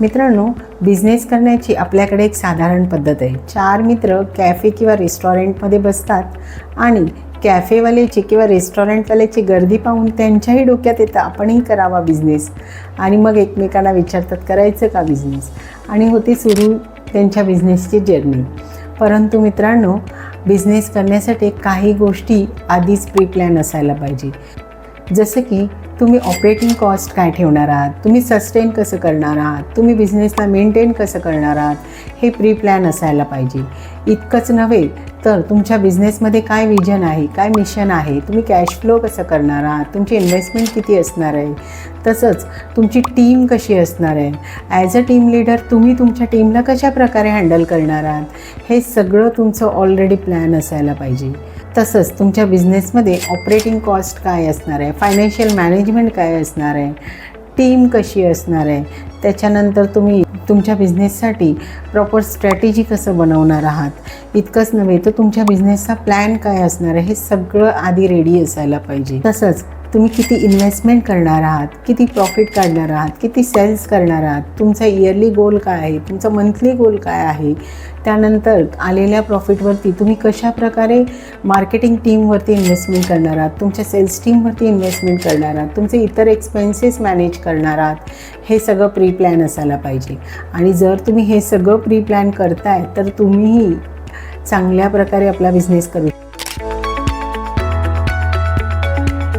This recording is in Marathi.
मित्रांनो बिझनेस करण्याची आपल्याकडे एक साधारण पद्धत आहे. चार मित्र कॅफे किंवा रेस्टॉरंटमध्ये बसतात आणि कॅफेवाल्याची किंवा रेस्टॉरंटवाल्याची गर्दी पाहून त्यांच्याही डोक्यात येतं आपणही करावा बिझनेस आणि मग एकमेकांना विचारतात करायचं का बिझनेस आणि होती सुरू त्यांच्या बिझनेसची जर्नी परंतु मित्रांनो बिझनेस करण्यासाठी काही गोष्टी आधीच प्री प्लॅन असायला पाहिजे. जसं की तुम्ही ऑपरेटिंग कॉस्ट काय ठेवणार आहात? तुम्ही सस्टेन कसं करणार आहात? तुम्ही बिझनेसला मेंटेन कसं करणार आहात? हे प्री प्लॅन असायला पाहिजे. इतकंच नव्हे तर तुमच्या बिझनेसमध्ये काय विजन आहे काय मिशन आहे? तुम्ही कॅश फ्लो कसं करणार आहात? तुमची इन्व्हेस्टमेंट किती असणार आहे? तसंच तुमची टीम कशी असणार आहे? ॲज अ टीम लीडर तुम्ही तुमच्या टीमला कशा प्रकारे हँडल करणार आहात? हे सगळं तुमचं ऑलरेडी प्लॅन असायला पाहिजे. तसंच तुमच्या बिझनेसमध्ये ऑपरेटिंग कॉस्ट काय असणार आहे? फायनान्शियल मॅनेजमेंट काय असणार आहे? टीम कशी असणार आहे? त्याच्यानंतर तुम्ही तुमच्या बिझनेससाठी प्रॉपर स्ट्रॅटेजी कसं बनवणार आहात? इतकंच नव्हे तर तुमच्या बिझनेसचा प्लॅन काय असणार आहे हे सगळं आधी रेडी असायला पाहिजे. तसंच तुम्ही किती इन्व्हेस्टमेंट करणार आहात किती प्रॉफिट काढणार आहात किती सेल्स करणार आहात तुमचा इयरली गोल काय आहे तुमचा मंथली गोल काय आहे त्यानंतर आलेल्या प्रॉफिटवरती तुम्ही कशा प्रकारे मार्केटिंग टीमवरती इन्व्हेस्टमेंट करणार आहात तुमच्या सेल्स टीमवरती इन्व्हेस्टमेंट करणार आहात तुमचे इतर एक्सपेन्सेस मॅनेज करणार आहात हे सगळं प्री प्लॅन असायला पाहिजे. आणि जर तुम्ही हे सगळं प्री प्लॅन करताय तर तुम्हीही चांगल्या प्रकारे आपला बिझनेस करू